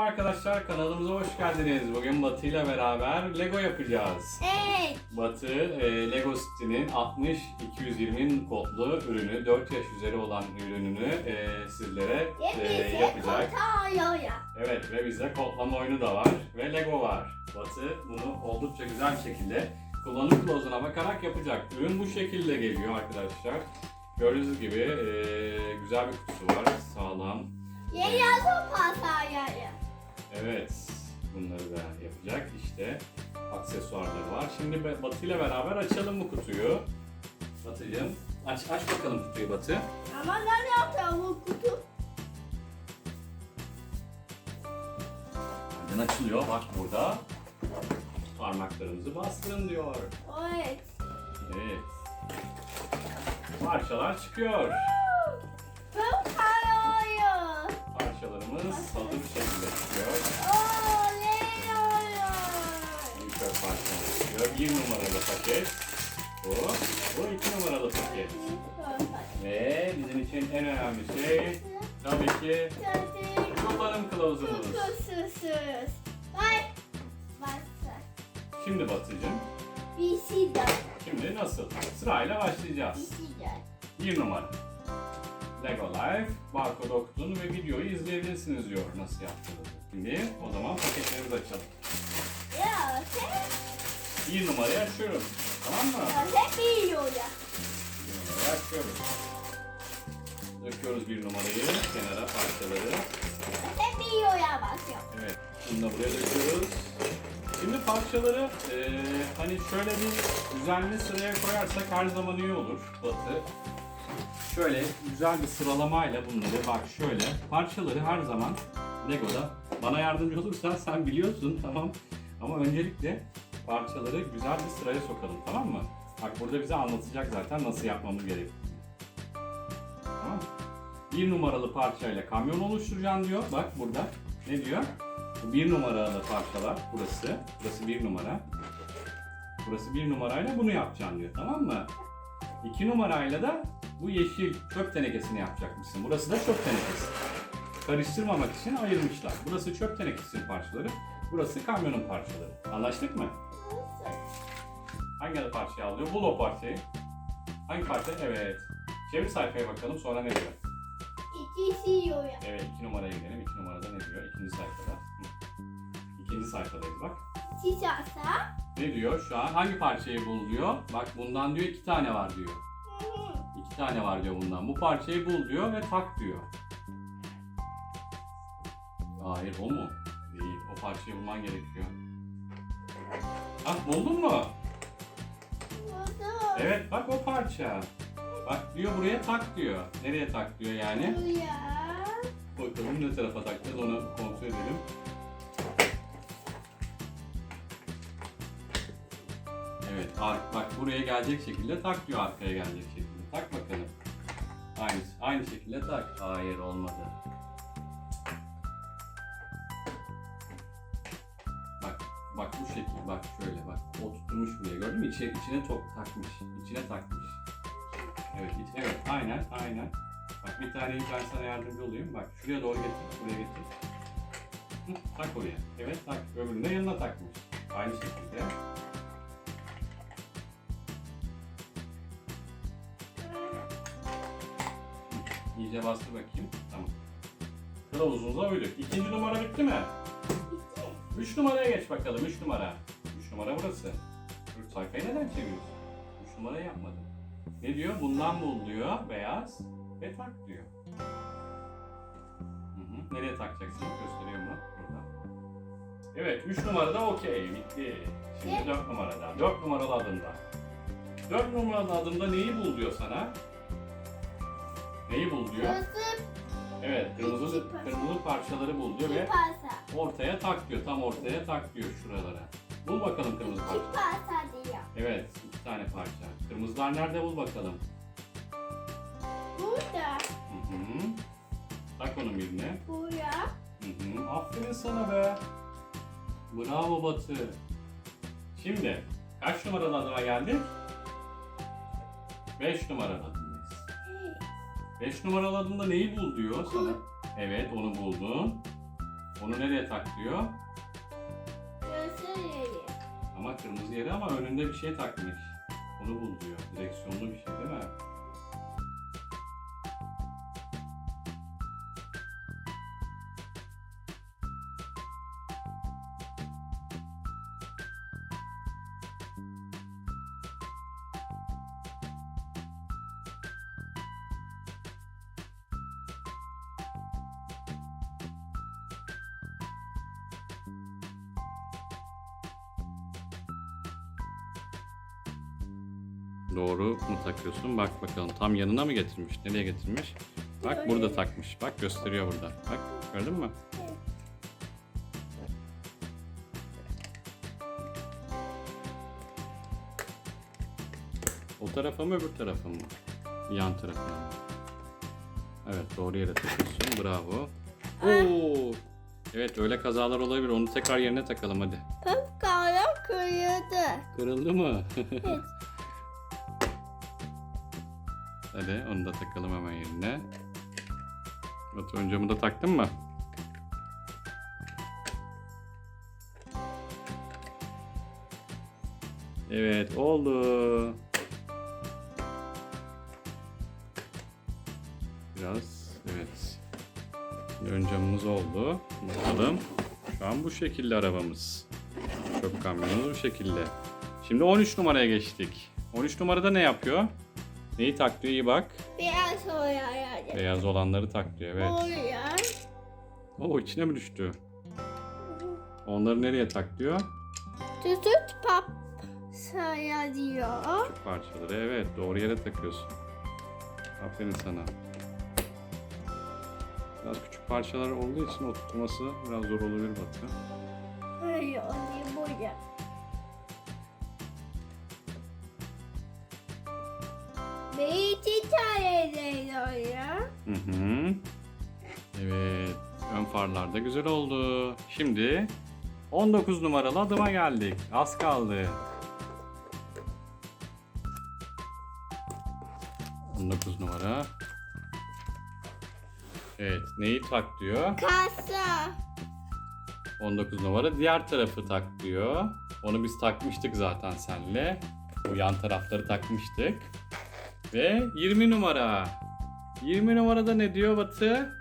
arkadaşlar kanalımıza hoş geldiniz. Bugün Batı ile beraber Lego yapacağız. Evet. Batı e, Lego City'nin 60-220 kodlu ürünü, 4 yaş üzeri olan ürününü e, sizlere e, yapacak. Evet ve bizde kodlama oyunu da var ve Lego var. Batı bunu oldukça güzel bir şekilde kullanım kılavuzuna bakarak yapacak. Ürün bu şekilde geliyor arkadaşlar. Gördüğünüz gibi e, güzel bir kutusu var, sağlam. Yayası kurtarıyor. Evet, bunları da yapacak. İşte aksesuarları var. Şimdi Batı ile beraber açalım bu kutuyu. Batı'cığım, aç, aç bakalım kutuyu Batı. Ama ne yapıyor bu kutu? Hemen açılıyor, bak burada. Parmaklarımızı bastırın diyor. Evet. Evet. Parçalar çıkıyor. Parçalarımız hazır bir şekilde çıkıyor. Çıkıyor. Bir numaralı paket. Bu. Bu iki numaralı paket. Ve bizim için en önemli şey tabii ki kullanım kılavuzumuz. Kutusuz. Bak. Bak. Şimdi Batı'cığım, Bir şey şimdi nasıl? Sırayla Bir başlayacağız. şey de. Bir numara. Lego Life, barkod okutun ve videoyu izleyebilirsiniz diyor nasıl yaptığınızı. Şimdi o zaman paketlerimizi açalım. Ya sen Bir numarayı açıyorum. Tamam mı? hep yiyor ya. Bir numarayı açıyoruz. Döküyoruz bir numarayı, kenara parçaları. Hep yiyor ya bakıyor. Evet, bunu da buraya döküyoruz. Şimdi parçaları eee, hani şöyle bir düzenli sıraya koyarsak her zaman iyi olur Batı. Şöyle güzel bir sıralamayla bunları bak şöyle parçaları her zaman Lego'da bana yardımcı olursan sen biliyorsun tamam. Ama öncelikle parçaları güzel bir sıraya sokalım tamam mı? Bak burada bize anlatacak zaten nasıl yapmamız gerektiğini. Tamam mı? Bir numaralı parçayla kamyon oluşturacaksın diyor. Bak burada. Ne diyor? Bir numaralı parçalar. Burası. Burası bir numara. Burası bir numarayla bunu yapacaksın diyor. Tamam mı? İki numarayla da bu yeşil çöp tenekesini yapacakmışsın. Burası da çöp tenekesi. Karıştırmamak için ayırmışlar. Burası çöp tenekesinin parçaları. Burası kamyonun parçaları. Anlaştık mı? Hangi parçayı alıyor? Bul o parçayı. Hangi parça? Evet. Çevir sayfaya bakalım sonra ne diyor? İkisi yiyor ya. Evet iki numaraya gidelim. İki numarada ne diyor? İkinci sayfada. İkinci sayfadayız bak. Çiçeksa. Ne diyor şu an? Hangi parçayı bul diyor. Bak bundan diyor iki tane var diyor. İki tane var diyor bundan. Bu parçayı bul diyor ve tak diyor. Hayır o mu? Değil. O parçayı bulman gerekiyor. Ah buldun mu? Evet bak o parça. Bak diyor buraya tak diyor. Nereye tak diyor yani? Buraya. Bakalım ne tarafa takacağız onu kontrol edelim. Evet, ar- bak buraya gelecek şekilde tak diyor arkaya gelecek şekilde. Tak bakalım. Aynı, aynı şekilde tak. Hayır olmadı. Şekil, bak şöyle bak. O tutturmuş buraya gördün mü? İçine, içine top takmış, içine takmış. Evet, iç- evet, aynen, aynen. Bak bir tane ben sana yardımcı olayım. Bak şuraya doğru getir, buraya getir. Tak oraya. Evet tak. Öbürünü de yanına takmış. Aynı şekilde. İyice bastır bakayım. Tamam. Kılavuzumuza uyduk. İkinci numara bitti mi? İki. Üç numaraya geç bakalım. Üç numara. Üç numara burası. Dur sayfayı neden çeviriyorsun? Üç numarayı yapmadım. Ne diyor? Bundan bul diyor. Beyaz. Ve tak diyor. Hı hı. Nereye takacaksın? Gösteriyor mu? Burada. Evet. Üç numarada okey. Bitti. Şimdi Ne? dört numarada. Dört numaralı adımda. Dört numaralı adımda neyi bul diyor sana? Neyi bul diyor? Kızım Evet. Kırmızı, kırmızı parçaları bul diyor ve parça. Ortaya tak diyor. Tam ortaya tak diyor şuralara. Bul bakalım kırmızı İki parça. parça diyor. Evet, iki tane parça. Kırmızılar nerede bul bakalım. Burada. Hı hı. Tak onun birine. Buraya. Hı hı. Aferin sana be. Bravo Batı. Şimdi kaç numaralı adıma geldik? 5 numaralı adımdayız. 5 numaralı adımda neyi bul diyor sana. Evet onu buldun. Onu nereye tak diyor? Göğsü yeri. Ama kırmızı yeri ama önünde bir şey takmış. Onu bul diyor. Direksiyonlu bir şey değil mi? Doğru mu takıyorsun? Bak bakalım. Tam yanına mı getirmiş? Nereye getirmiş? Bak burada takmış. Bak gösteriyor burada. Bak gördün mü? O tarafa mı öbür tarafa mı? Yan tarafa mı? Evet doğru yere takıyorsun. Bravo. Oo! Evet öyle kazalar olabilir. Onu tekrar yerine takalım hadi. Pıkkala kırıldı. Kırıldı mı? Evet. Hadi onu da takalım hemen yerine. Batu önce bunu da taktın mı? Evet oldu. Biraz evet. Ön camımız oldu. Bakalım. Şu an bu şekilde arabamız. Çöp kamyonumuz bu şekilde. Şimdi 13 numaraya geçtik. 13 numarada ne yapıyor? Neyi tak diyor iyi bak. Oraya yani. Beyaz olanları tak diyor evet. Oraya. Oo içine mi düştü? Onları nereye tak diyor? Tutut pap saya diyor. Küçük parçaları evet doğru yere takıyorsun. Aferin sana. Biraz küçük parçalar olduğu için oturtması biraz zor olabilir Batı. Öyle oluyor buraya. Bir iki tane oraya. Hı hı. Evet. Ön farlar da güzel oldu. Şimdi 19 numaralı adıma geldik. Az kaldı. 19 numara. Evet. Neyi tak diyor? Kasa. 19 numara diğer tarafı tak diyor. Onu biz takmıştık zaten senle. Bu yan tarafları takmıştık. Ve 20 numara. 20 numarada ne diyor Batı?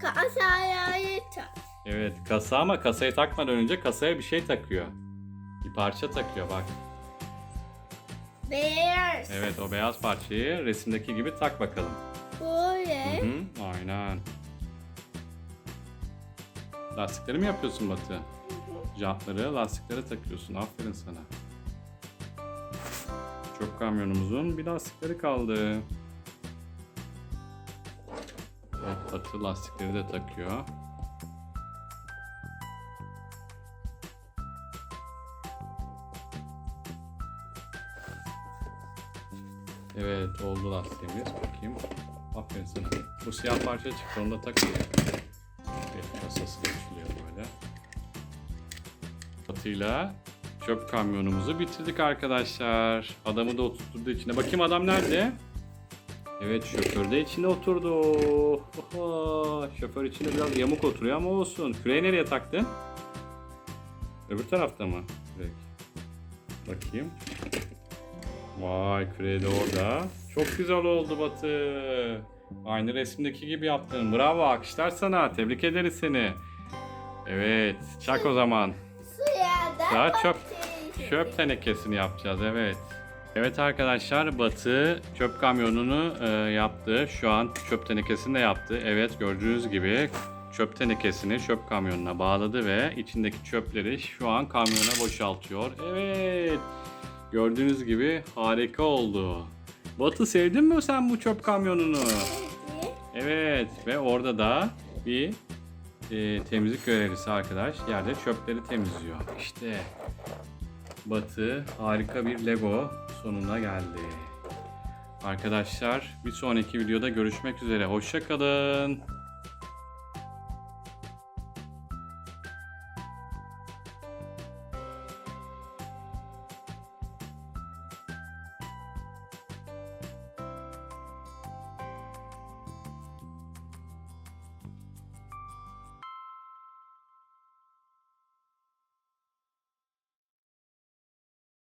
Kasayı tak. Evet kasa ama kasayı takmadan önce kasaya bir şey takıyor. Bir parça takıyor bak. Beyaz. Evet o beyaz parçayı resimdeki gibi tak bakalım. Böyle. Hı hı, aynen. Lastikleri mi yapıyorsun Batı? Jantları, lastikleri takıyorsun. Aferin sana. Çöp kamyonumuzun bir lastikleri kaldı. Evet, Batı lastikleri de takıyor. Evet oldu lastiğimiz. Bakayım. Aferin sana. Bu siyah parça çıktı onu da takıyor. Evet kasası da açılıyor böyle. Batıyla çöp kamyonumuzu bitirdik arkadaşlar. Adamı da oturtturdu içine. Bakayım adam nerede? Evet şoför de içine oturdu. Oho, şoför içinde biraz yamuk oturuyor ama olsun. Küreği nereye taktın? Öbür tarafta mı? Kürek. Bakayım. Vay küreği de orada. Çok güzel oldu Batı. Aynı resimdeki gibi yaptın. Bravo alkışlar sana. Tebrik ederiz seni. Evet çak o zaman. Suya da Daha batırıyor. Çöp tenekesini yapacağız evet. Evet arkadaşlar Batı çöp kamyonunu e, yaptı. Şu an çöp tenekesini de yaptı. Evet gördüğünüz gibi çöp tenekesini çöp kamyonuna bağladı ve içindeki çöpleri şu an kamyona boşaltıyor. Evet. Gördüğünüz gibi harika oldu. Batı sevdin mi sen bu çöp kamyonunu? Evet ve orada da bir e, temizlik görevlisi arkadaş yerde çöpleri temizliyor. İşte Batı harika bir Lego sonuna geldi. Arkadaşlar bir sonraki videoda görüşmek üzere. Hoşçakalın.